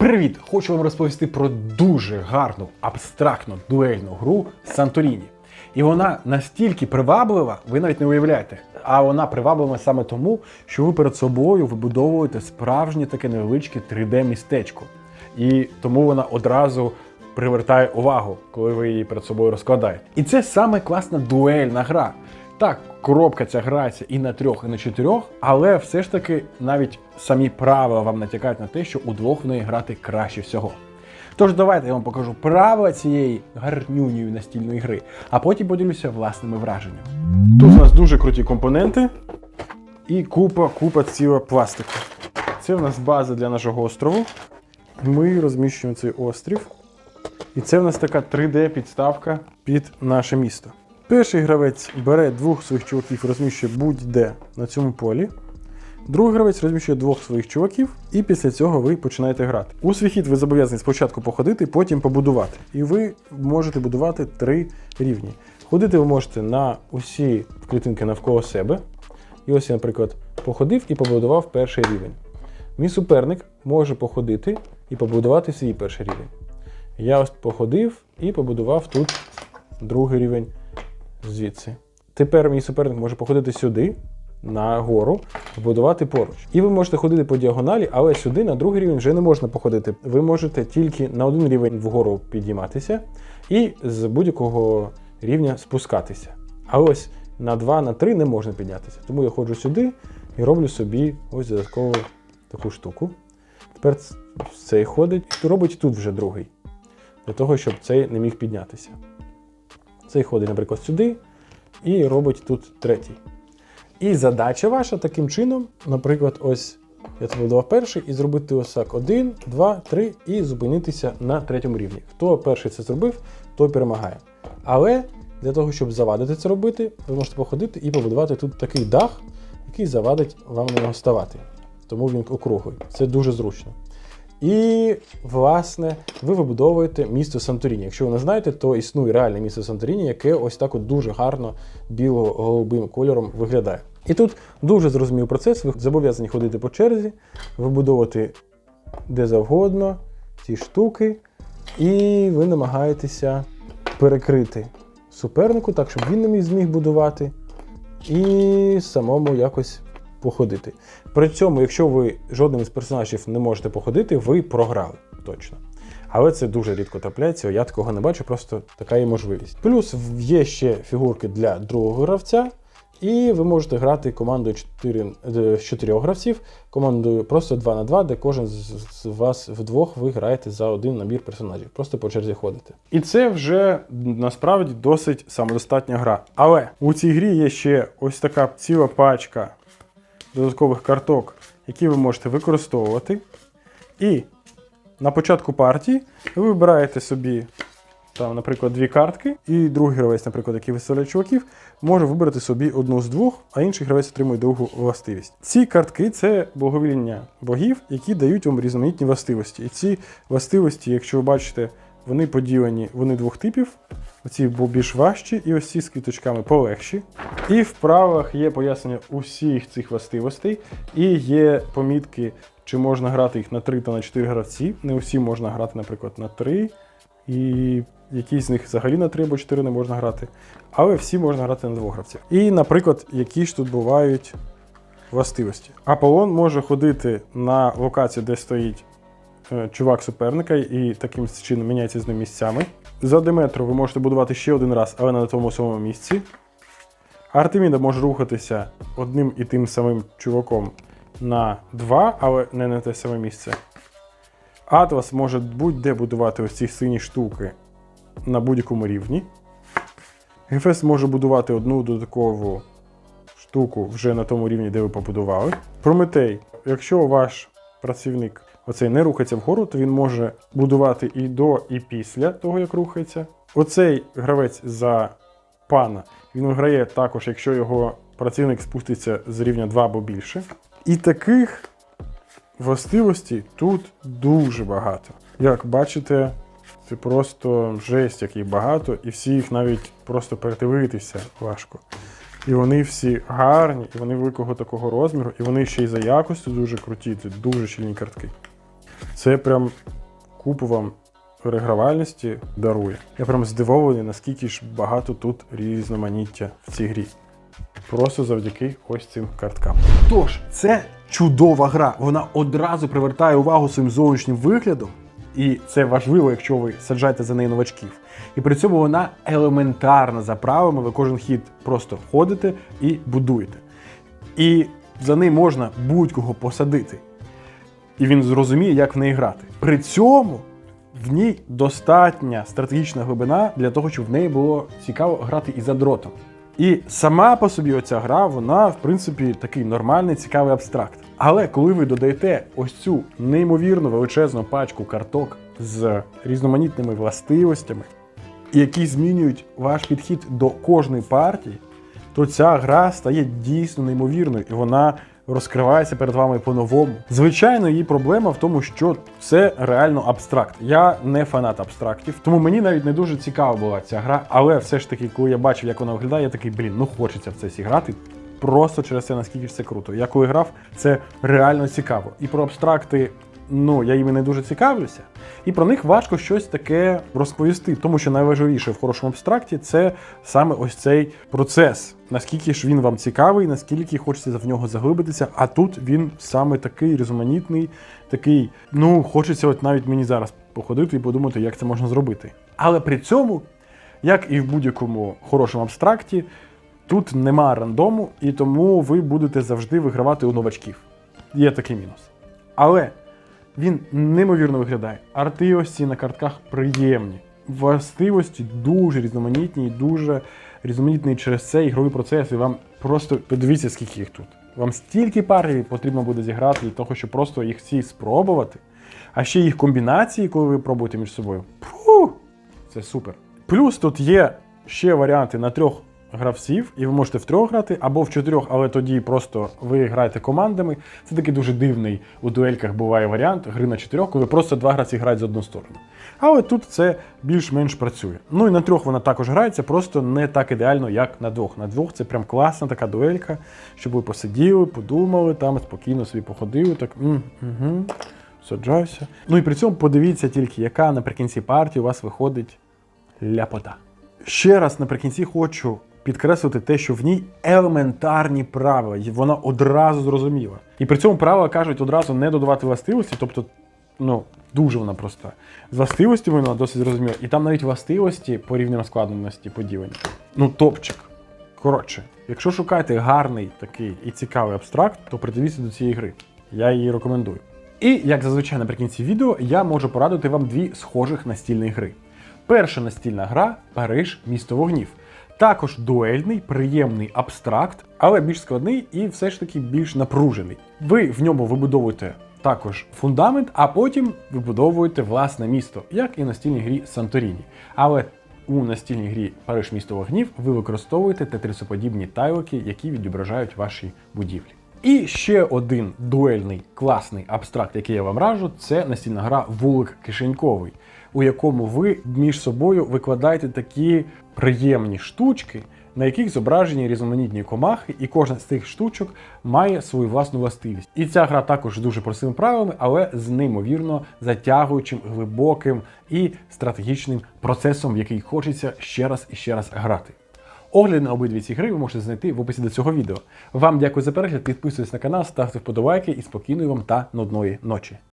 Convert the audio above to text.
Привіт! Хочу вам розповісти про дуже гарну абстрактну дуельну гру Санторіні. І вона настільки приваблива, ви навіть не уявляєте. А вона приваблива саме тому, що ви перед собою вибудовуєте справжнє таке невеличке 3D-містечко. І тому вона одразу привертає увагу, коли ви її перед собою розкладаєте. І це саме класна дуельна гра. Так, коробка ця грається і на трьох, і на чотирьох, але все ж таки навіть самі правила вам натякають на те, що удвох в неї грати краще всього. Тож давайте я вам покажу правила цієї гарнюньої настільної гри, а потім поділюся власними враженнями. Тут у нас дуже круті компоненти і купа, купа ціла пластику. Це в нас база для нашого острову. Ми розміщуємо цей острів. І це в нас така 3D-підставка під наше місто. Перший гравець бере двох своїх чуваків, розміщує будь-де на цьому полі. Другий гравець розміщує двох своїх чуваків, і після цього ви починаєте грати. У свій хід ви зобов'язані спочатку походити, потім побудувати. І ви можете будувати три рівні. Ходити ви можете на усі клітинки навколо себе. І ось я, наприклад, походив і побудував перший рівень. Мій суперник може походити і побудувати свій перший рівень. Я ось походив і побудував тут другий рівень звідси. Тепер мій суперник може походити сюди, на гору, побудувати поруч. І ви можете ходити по діагоналі, але сюди на другий рівень вже не можна походити. Ви можете тільки на один рівень вгору підійматися і з будь-якого рівня спускатися. А ось на 2, на 3 не можна піднятися. Тому я ходжу сюди і роблю собі ось додаткову таку штуку. Тепер цей ходить робить тут вже другий. Для того, щоб цей не міг піднятися. Цей ходить, наприклад, сюди і робить тут третій. І задача ваша таким чином, наприклад, ось я це будував перший, і зробити ось так: один, два, три, і зупинитися на третьому рівні. Хто перший це зробив, той перемагає. Але для того, щоб завадити це робити, ви можете походити і побудувати тут такий дах, який завадить вам на нього ставати. Тому він округлий. Це дуже зручно. І, власне, ви вибудовуєте місто Санторіні. Якщо ви не знаєте, то існує реальне місто Санторіні, яке ось так от дуже гарно біло-голубим кольором виглядає. І тут дуже зрозумілий процес. Ви зобов'язані ходити по черзі, вибудовувати де завгодно ці штуки, і ви намагаєтеся перекрити супернику, так, щоб він не міг зміг будувати, і самому якось походити. При цьому, якщо ви жодним із персонажів не можете походити, ви програли точно. Але це дуже рідко трапляється, я такого не бачу, просто така є можливість. Плюс є ще фігурки для другого гравця, і ви можете грати командою 4, е, з 4 гравців, командою просто 2 на 2, де кожен з вас вдвох ви граєте за один набір персонажів, просто по черзі ходите. І це вже насправді досить самодостатня гра. Але у цій грі є ще ось така ціла пачка додаткових карток, які ви можете використовувати. І на початку партії ви вибираєте собі, там, наприклад, дві картки, і другий гравець, наприклад, який виставляє чуваків, може вибрати собі одну з двох, а інший гравець отримує другу властивість. Ці картки це благовіління богів, які дають вам різноманітні властивості. І ці властивості, якщо ви бачите, вони поділені, вони двох типів. Оці більш важчі, і ось ці з квіточками полегші. І в правилах є пояснення усіх цих властивостей, і є помітки, чи можна грати їх на 3 та на 4 гравці. Не усі можна грати, наприклад, на 3, і якісь з них взагалі на 3 або 4 не можна грати. Але всі можна грати на 2 гравців. І, наприклад, які ж тут бувають властивості. Аполлон може ходити на локацію, де стоїть чувак суперника, і таким чином міняється з ним місцями. За Деметру ви можете будувати ще один раз, але на тому самому місці. Артеміда може рухатися одним і тим самим чуваком на 2, але не на те саме місце. Атлас може будь-де будувати ось ці сині штуки на будь-якому рівні. Гефест може будувати одну додаткову штуку вже на тому рівні, де ви побудували. Прометей, якщо ваш працівник оцей не рухається вгору, то він може будувати і до, і після того, як рухається. Оцей гравець за пана він виграє також, якщо його працівник спуститься з рівня 2 або більше. І таких властивостей тут дуже багато. Як бачите, це просто жесть, як їх багато, і всі їх навіть просто передивитися важко. І вони всі гарні, і вони великого такого розміру, і вони ще й за якостю дуже круті, це дуже щільні картки. Це прям купу вам перегравальності дарує. Я прям здивований, наскільки ж багато тут різноманіття в цій грі. Просто завдяки ось цим карткам. Тож, це чудова гра. Вона одразу привертає увагу своїм зовнішнім виглядом. І це важливо, якщо ви саджаєте за неї новачків. І при цьому вона елементарна за правилами, ви кожен хід просто ходите і будуєте. І за неї можна будь-кого посадити. І він зрозуміє, як в неї грати. При цьому в ній достатня стратегічна глибина для того, щоб в неї було цікаво грати і за дротом. І сама по собі оця гра, вона, в принципі, такий нормальний, цікавий абстракт. Але коли ви додаєте ось цю неймовірно величезну пачку карток з різноманітними властивостями, які змінюють ваш підхід до кожної партії, то ця гра стає дійсно неймовірною і вона розкривається перед вами по-новому. Звичайно, її проблема в тому, що це реально абстракт. Я не фанат абстрактів, тому мені навіть не дуже цікава була ця гра. Але все ж таки, коли я бачив, як вона виглядає, я такий, блін, ну хочеться в це зіграти. Просто через це наскільки ж це круто. Я коли грав, це реально цікаво. І про абстракти, ну я їми не дуже цікавлюся. І про них важко щось таке розповісти, тому що найважливіше в хорошому абстракті це саме ось цей процес. Наскільки ж він вам цікавий, наскільки хочеться в нього заглибитися. А тут він саме такий різноманітний, такий, ну хочеться, от навіть мені зараз походити і подумати, як це можна зробити. Але при цьому, як і в будь-якому хорошому абстракті, тут нема рандому, і тому ви будете завжди вигравати у новачків. Є такий мінус. Але він неймовірно виглядає. Арти ось ці на картках приємні. Властивості дуже різноманітні і дуже різноманітний через цей ігровий процес. І вам просто подивіться, скільки їх тут. Вам стільки партій потрібно буде зіграти для того, щоб просто їх всі спробувати. А ще їх комбінації, коли ви пробуєте між собою. Фу! Це супер. Плюс тут є ще варіанти на трьох гравців, і ви можете в трьох грати або в чотирьох, але тоді просто ви граєте командами. Це такий дуже дивний у дуельках буває варіант гри на чотирьох, коли просто два гравці грають з одну сторону. Але тут це більш-менш працює. Ну і на трьох вона також грається, просто не так ідеально, як на двох. На двох це прям класна така дуелька, щоб ви посиділи, подумали, там спокійно собі походили, так. м, Угу, саджайся. Ну і при цьому подивіться тільки, яка наприкінці партії у вас виходить ляпота. Ще раз наприкінці хочу підкреслити те, що в ній елементарні правила, і вона одразу зрозуміла. І при цьому правила кажуть одразу не додавати властивості, тобто, ну, дуже вона проста. З властивостями вона досить зрозуміла. І там навіть властивості по рівням складності поділені. Ну, топчик. Коротше, якщо шукаєте гарний такий і цікавий абстракт, то придивіться до цієї гри. Я її рекомендую. І як зазвичай наприкінці відео, я можу порадити вам дві схожих настільні гри. Перша настільна гра Париж місто вогнів. Також дуельний, приємний абстракт, але більш складний і все ж таки більш напружений. Ви в ньому вибудовуєте також фундамент, а потім вибудовуєте власне місто, як і настільній грі Санторіні. Але у настільній грі Париж місто вогнів ви використовуєте тетрисоподібні тайлики, які відображають ваші будівлі. І ще один дуельний класний абстракт, який я вам раджу, це настільна гра Вулик Кишеньковий, у якому ви між собою викладаєте такі приємні штучки, на яких зображені різноманітні комахи, і кожна з цих штучок має свою власну властивість. І ця гра також дуже простими правилами, але з неймовірно затягуючим, глибоким і стратегічним процесом, в який хочеться ще раз і ще раз грати. Огляд на обидві ці гри ви можете знайти в описі до цього відео. Вам дякую за перегляд, підписуйтесь на канал, ставте вподобайки і спокійної вам та нудної ночі.